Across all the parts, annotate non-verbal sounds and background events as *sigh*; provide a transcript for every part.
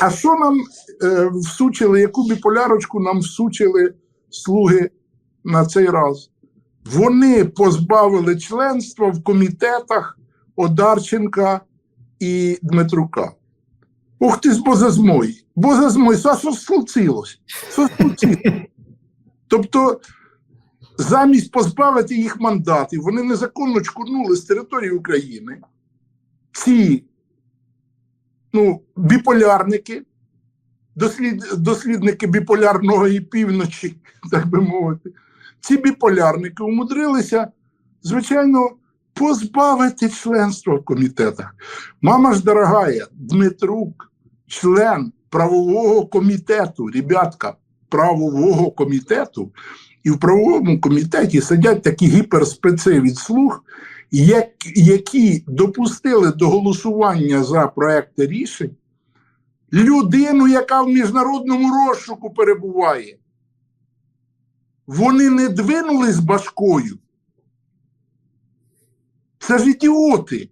А що нам е, всучили, яку біполярочку нам всучили слуги на цей раз? Вони позбавили членства в комітетах Одарченка і Дмитрука. Ух ти ж бозазмой. Бозазмой, що случилось? Що случилось? Тобто, замість позбавити їх мандатів, вони незаконно чкурнули з території України. Ці ну, біполярники, дослід, дослідники біполярного і півночі, *laughs* так би мовити, ці біполярники умудрилися, звичайно, позбавити членства в комітетах. Мама ж дорогая, Дмитрук, член правового комітету, ребятка, правового комітету, і в правовому комітеті сидять такі гіперспеци від слуг, як, які допустили до голосування за проекти рішень людину, яка в міжнародному розшуку перебуває. Вони не двинули з башкою. Це ж ідіоти.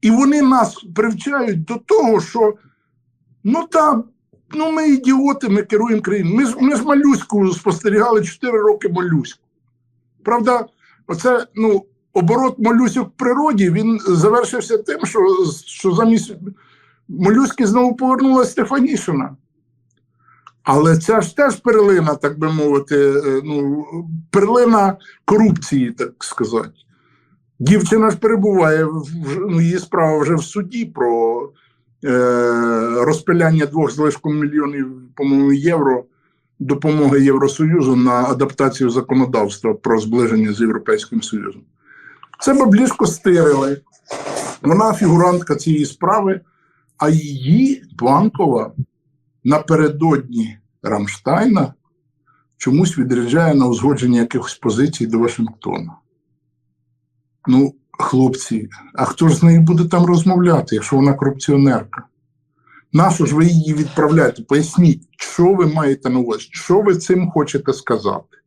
І вони нас привчають до того, що ну там, ну ми ідіоти, ми керуємо країною. Ми ми ж малюську спостерігали 4 роки малюську. Правда, оце, ну, оборот молюсок в природі він завершився тим, що, що замість молюски знову повернулася Стефанішина. Але це ж теж перлина, так би мовити, е, ну, перлина корупції, так сказати. Дівчина ж перебуває, ну, її справа вже в суді про е, розпиляння двох з лишком мільйонів, по-моєму, євро допомоги Євросоюзу на адаптацію законодавства про зближення з Європейським Союзом. Це баблішко стирили. Вона фігурантка цієї справи, а її банкова напередодні Рамштайна чомусь відряджає на узгодження якихось позицій до Вашингтона. Ну, хлопці, а хто ж з нею буде там розмовляти, якщо вона корупціонерка? Нащо ж ви її відправляєте? Поясніть, що ви маєте на увазі, що ви цим хочете сказати?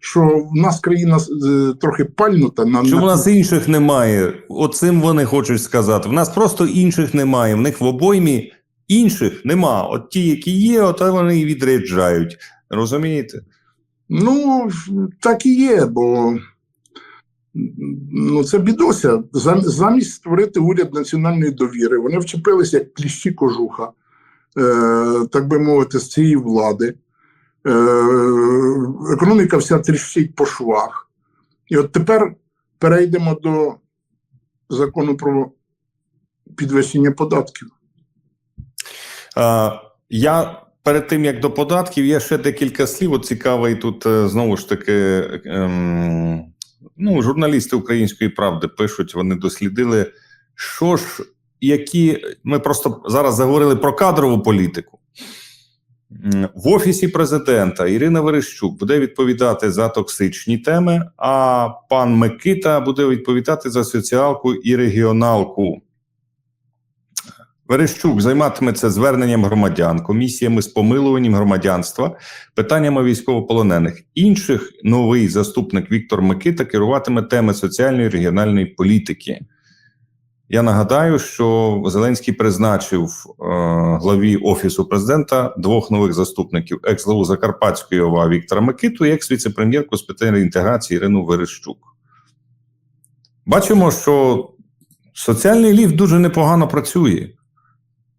Що в нас країна е, трохи пальнута на Що в нас інших немає? Оцим вони хочуть сказати. В нас просто інших немає. В них в обоймі інших нема. От ті, які є, от вони і відряджають. Розумієте? Ну, так і є, бо ну, це бідося. Зам- Замість створити уряд національної довіри, вони вчепилися як кліщі кожуха, е, так би мовити, з цієї влади. Е, економіка вся тріщить по швах. І от тепер перейдемо до закону про підвищення податків. А, я перед тим як до податків, є ще декілька слів. От цікавий тут е, знову ж таки. Ем, ну, журналісти української правди пишуть, вони дослідили, що ж, які ми просто зараз заговорили про кадрову політику. В офісі президента Ірина Верещук буде відповідати за токсичні теми, а пан Микита буде відповідати за соціалку і регіоналку. Верещук займатиметься зверненням громадян, комісіями з помилуванням громадянства, питаннями військовополонених. Інших новий заступник Віктор Микита керуватиме теми соціальної і регіональної політики. Я нагадаю, що Зеленський призначив е, главі офісу президента двох нових заступників: екс-главу Закарпатської ОВА Віктора Микиту і екс-віце-прем'єрку з питань інтеграції Ірину Верещук. Бачимо, що соціальний ліфт дуже непогано працює.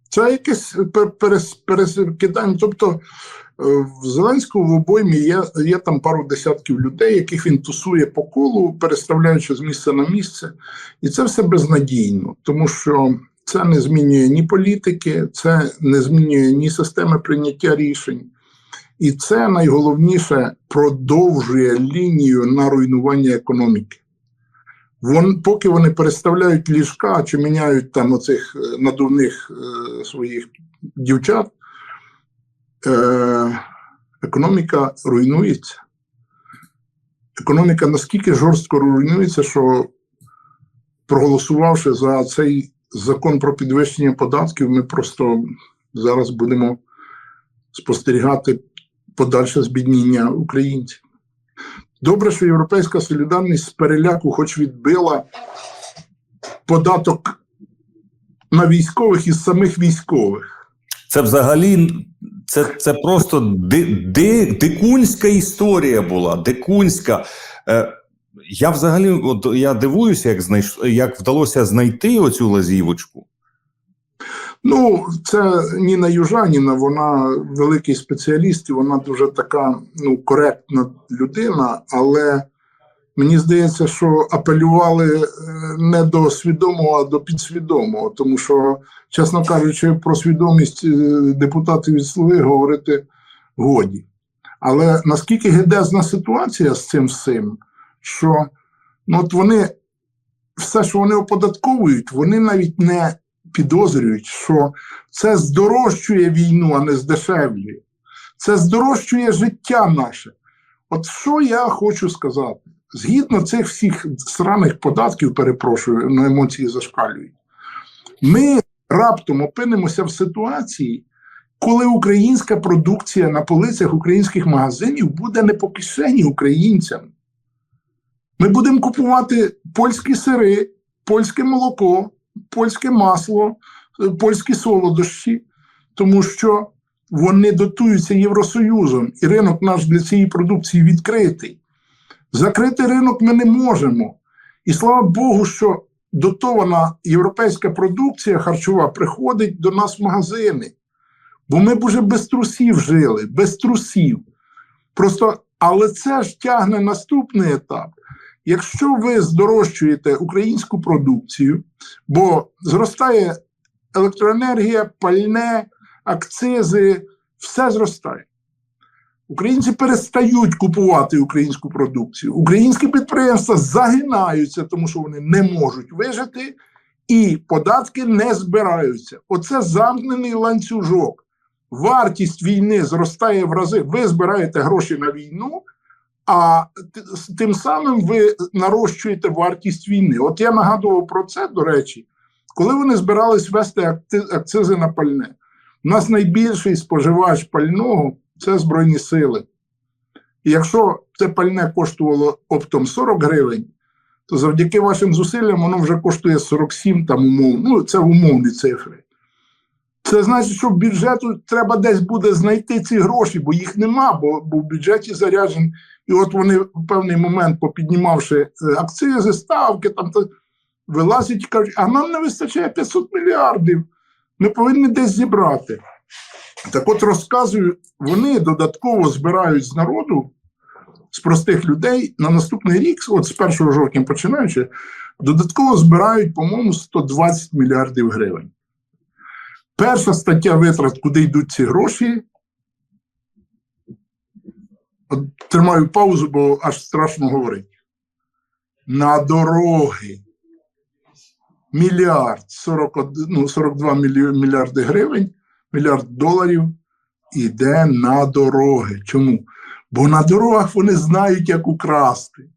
Це якесь пер- перес- перекидання. Тобто в Зеленського в обоймі є, є там пару десятків людей, яких він тусує по колу, переставляючи з місця на місце. І це все безнадійно, тому що це не змінює ні політики, це не змінює ні системи прийняття рішень. І це найголовніше продовжує лінію на руйнування економіки. Вон, поки вони переставляють ліжка чи міняють там оцих е, надувних е, своїх дівчат, е, економіка руйнується. Економіка наскільки жорстко руйнується, що проголосувавши за цей закон про підвищення податків, ми просто зараз будемо спостерігати подальше збідніння українців. Добре, що Європейська солідарність з переляку, хоч відбила податок на військових із самих військових. Це взагалі це, це просто ди, ди, дикунська історія була. Дикунська. Е, я взагалі от, я дивуюся, як, знайш, як вдалося знайти оцю лазівочку. Ну, це Ніна Южаніна, вона великий спеціаліст, і вона дуже така ну, коректна людина, але мені здається, що апелювали е, не до свідомого, а до підсвідомого. Тому що, чесно кажучи, про свідомість е, депутатів від Слуги говорити годі. Але наскільки гедезна ситуація з цим всім, що ну, от вони все, що вони оподатковують, вони навіть не підозрюють, що це здорожчує війну, а не здешевлює. Це здорожчує життя наше. От що я хочу сказати? Згідно цих всіх сраних податків, перепрошую, на емоції зашкалюють, ми раптом опинимося в ситуації, коли українська продукція на полицях українських магазинів буде не по кишені українцям. Ми будемо купувати польські сири, польське молоко, польське масло, е, польські солодощі, тому що вони дотуються Євросоюзом, і ринок наш для цієї продукції відкритий. Закрити ринок ми не можемо. І слава Богу, що дотована європейська продукція харчова приходить до нас в магазини. Бо ми б уже без трусів жили, без трусів. Просто, але це ж тягне наступний етап. Якщо ви здорожчуєте українську продукцію, бо зростає електроенергія, пальне, акцизи, все зростає. Українці перестають купувати українську продукцію. Українські підприємства загинаються, тому що вони не можуть вижити, і податки не збираються. Оце замкнений ланцюжок. Вартість війни зростає в рази. Ви збираєте гроші на війну, а тим самим ви нарощуєте вартість війни. От я нагадував про це, до речі, коли вони збирались ввести акти- акцизи на пальне. У нас найбільший споживач пального це Збройні сили. І якщо це пальне коштувало оптом 40 гривень, то завдяки вашим зусиллям воно вже коштує 47 там умов. Ну, це умовні цифри. Це значить, що в бюджету треба десь буде знайти ці гроші, бо їх нема, бо, бо в бюджеті заряджен. І от вони в певний момент, попіднімавши е, акцизи, ставки, там то вилазять і кажуть, а нам не вистачає 500 мільярдів. Ми повинні десь зібрати. Так от розказую, вони додатково збирають з народу, з простих людей на наступний рік, от з 1 жовтня починаючи, додатково збирають, по-моєму, 120 мільярдів гривень. Перша стаття витрат, куди йдуть ці гроші. От тримаю паузу, бо аж страшно говорити. На дороги. Мільярд 41, ну, 42 мільярди гривень, мільярд доларів іде на дороги. Чому? Бо на дорогах вони знають, як украсти.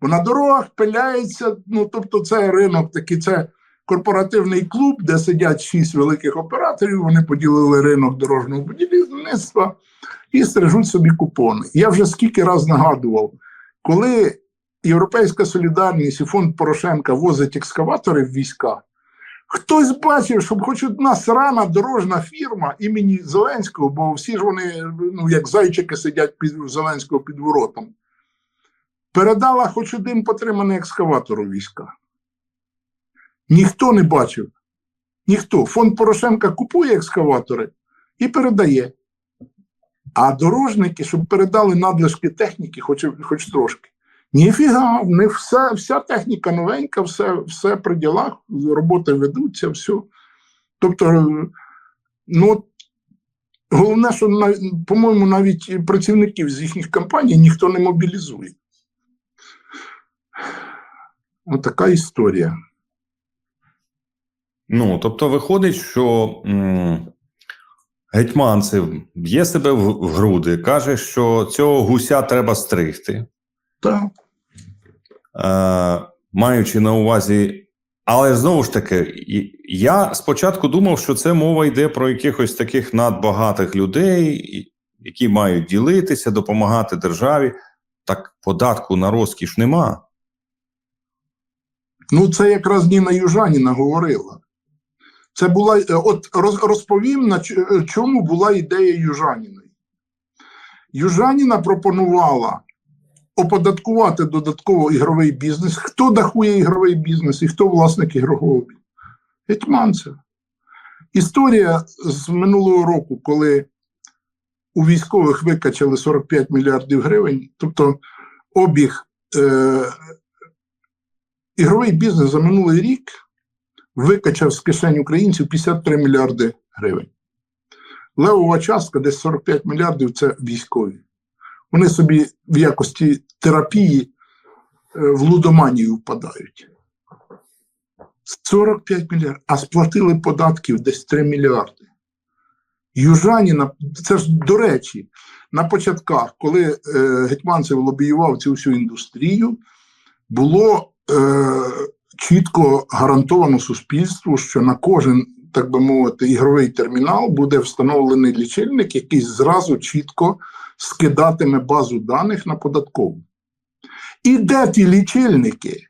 Бо на дорогах пиляється, ну тобто, це ринок такий, це корпоративний клуб, де сидять шість великих операторів. Вони поділили ринок дорожнього будівництва і стрижуть собі купони. Я вже скільки раз нагадував, коли Європейська солідарність і фонд Порошенка возить екскаватори в війська. Хтось бачив, щоб хоч одна срана дорожна фірма імені Зеленського, бо всі ж вони, ну як зайчики сидять під Зеленського під воротом, передала хоч один потриманий екскаватор у війська. Ніхто не бачив. Ніхто. Фонд Порошенка купує екскаватори і передає. А дорожники, щоб передали надлишки техніки, хоч, хоч трошки. Ніфіга, них все, вся техніка новенька, все, все при ділах, роботи ведуться, все. Тобто, ну, головне, що, по-моєму, навіть працівників з їхніх компаній ніхто не мобілізує. Отака історія. Ну, тобто, виходить, що м, гетьманцев б'є себе в груди, каже, що цього гуся треба стригти. Так. е, маючи на увазі. Але знову ж таки, я спочатку думав, що це мова йде про якихось таких надбагатих людей, які мають ділитися, допомагати державі. Так податку на розкіш нема. Ну, це якраз Ніна Южаніна говорила. Це була е, от розповім, на е, чому була ідея Южаніної. Южаніна пропонувала оподаткувати додатково ігровий бізнес. Хто дахує ігровий бізнес і хто власник ігрового бізнесу? Гетьманцев. Історія з минулого року, коли у військових викачали 45 мільярдів гривень, тобто обіг е, ігровий бізнес за минулий рік викачав з кишень українців 53 мільярди гривень. Левова частка, десь 45 мільярдів це військові. Вони собі в якості терапії е, в лудоманію впадають. 45 мільярдів, а сплатили податків десь 3 мільярди. Южаніна, це ж до речі, на початках, коли е, Гетьманцев лобіював цю всю індустрію, було е, чітко гарантовано суспільству, що на кожен, так би мовити, ігровий термінал буде встановлений лічильник, який зразу чітко скидатиме базу даних на податкову. І де ті лічильники?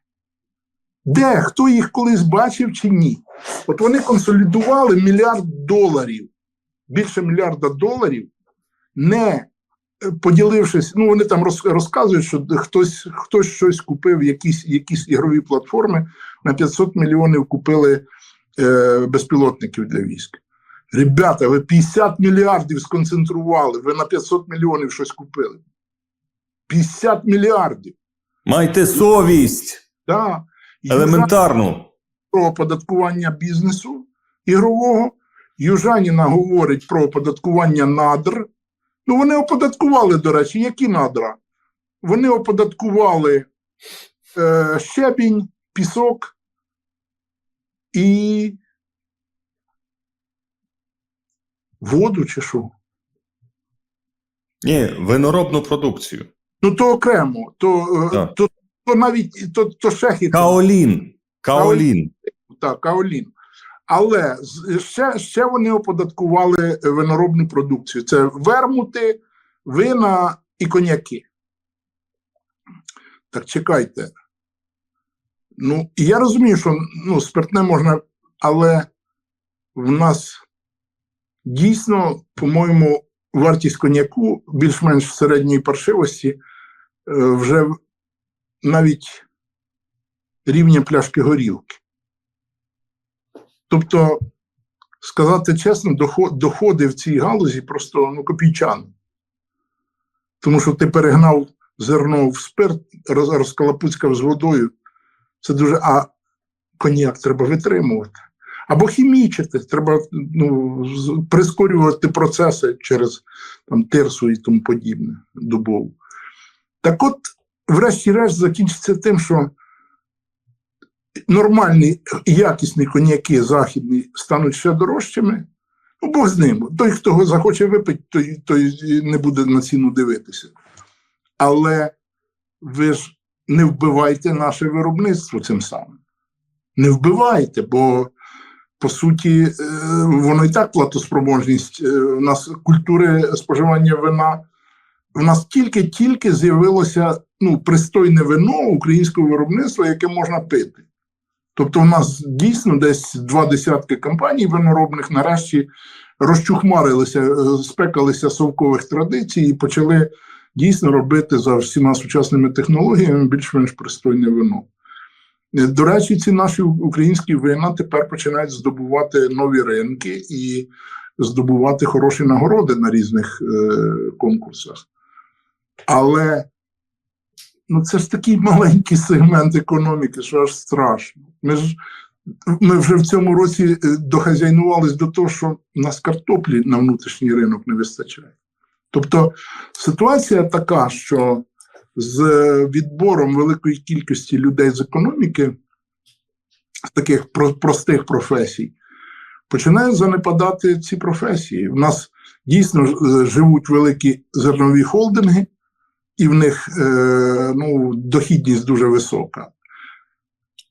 Де? Хто їх колись бачив чи ні? От вони консолідували мільярд доларів, більше мільярда доларів, не е, поділившись, ну вони там розказують, що хтось, хтось щось купив, якісь, якісь ігрові платформи на 500 мільйонів купили безпілотників для військ. Ребята, ви 50 мільярдів сконцентрували, ви на 500 мільйонів щось купили. 50 мільярдів. Майте совість Да. елементарну. про оподаткування бізнесу ігрового. Южаніна говорить про оподаткування надр. Ну, вони оподаткували, до речі, які надра? Вони оподаткували е, щебінь, пісок і воду чи що? Ні, виноробну продукцію. Ну, то окремо, то, е, Так. то, то навіть то, то хитро. Каолін. Каолін. Так, Каолін. Але ще, ще вони оподаткували виноробну продукцію. Це вермути, вина і коньяки. Так чекайте. Ну, я розумію, що ну, спиртне можна, але в нас дійсно, по-моєму, вартість коньяку більш-менш в середньої паршивості е, вже навіть рівня пляшки горілки. Тобто, сказати чесно, доходи в цій галузі просто ну, копійчани. Тому що ти перегнав зерно в спирт, розкалапуцькав з водою. Це дуже. А коньяк треба витримувати. Або хімічити, треба ну, прискорювати процеси через там, тирсу і тому подібне добову. Так от, врешті-решт, закінчиться тим, що нормальні якісні коньяки західні стануть ще дорожчими. Ну, Бог з ним. Той, хто захоче випити, той, той не буде на ціну дивитися. Але ви ж не вбивайте наше виробництво цим самим. Не вбивайте, бо по суті, е, воно і так платоспроможність. Е, У нас культури споживання вина. У нас тільки-тільки з'явилося ну, пристойне вино українського виробництва, яке можна пити. Тобто, у нас дійсно десь два десятки компаній виноробних нарешті розчухмарилися, е, спекалися совкових традицій і почали дійсно робити за всіма сучасними технологіями більш-менш пристойне вино. Е, До речі, ці наші українські вина тепер починають здобувати нові ринки і здобувати хороші нагороди на різних е, конкурсах. Але ну, це ж такий маленький сегмент економіки, що аж страшно. Ми ж ми вже в цьому році е, дохазяйнувались до того, що в нас картоплі на внутрішній ринок не вистачає. Тобто ситуація така, що з відбором великої кількості людей з економіки, з таких простих професій, починають занепадати ці професії. У нас дійсно е, живуть великі зернові холдинги, і в них е, ну, дохідність дуже висока.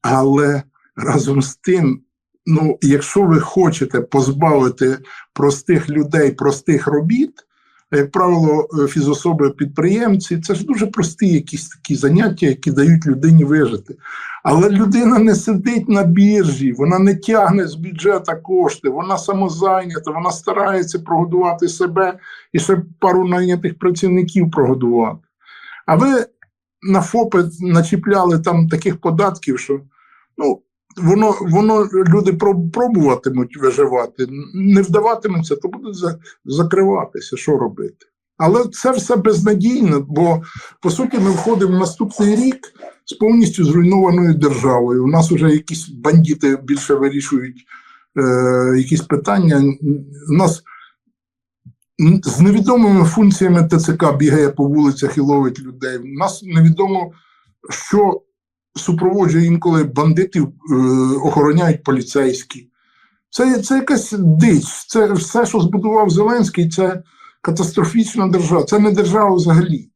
Але разом з тим, ну, якщо ви хочете позбавити простих людей простих робіт, як правило, е, фізособи підприємці. Це ж дуже прості якісь такі заняття, які дають людині вижити. Але людина не сидить на біржі, вона не тягне з бюджету кошти, вона самозайнята, вона старається прогодувати себе і ще пару найнятих працівників прогодувати. А ви на ФОПи начіпляли там таких податків, що ну, воно, воно люди пробуватимуть виживати, не вдаватиметься, то будуть закриватися. Що робити? Але це все безнадійно, бо по суті ми входимо в наступний рік з повністю зруйнованою державою. У нас вже якісь бандити більше вирішують е, якісь питання. У нас з невідомими функціями ТЦК бігає по вулицях і ловить людей. У нас невідомо, що супроводжує інколи бандитів, е, охороняють поліцейські. Це, це якась дич. Це все, що збудував Зеленський, це катастрофічна держава. Це не держава взагалі.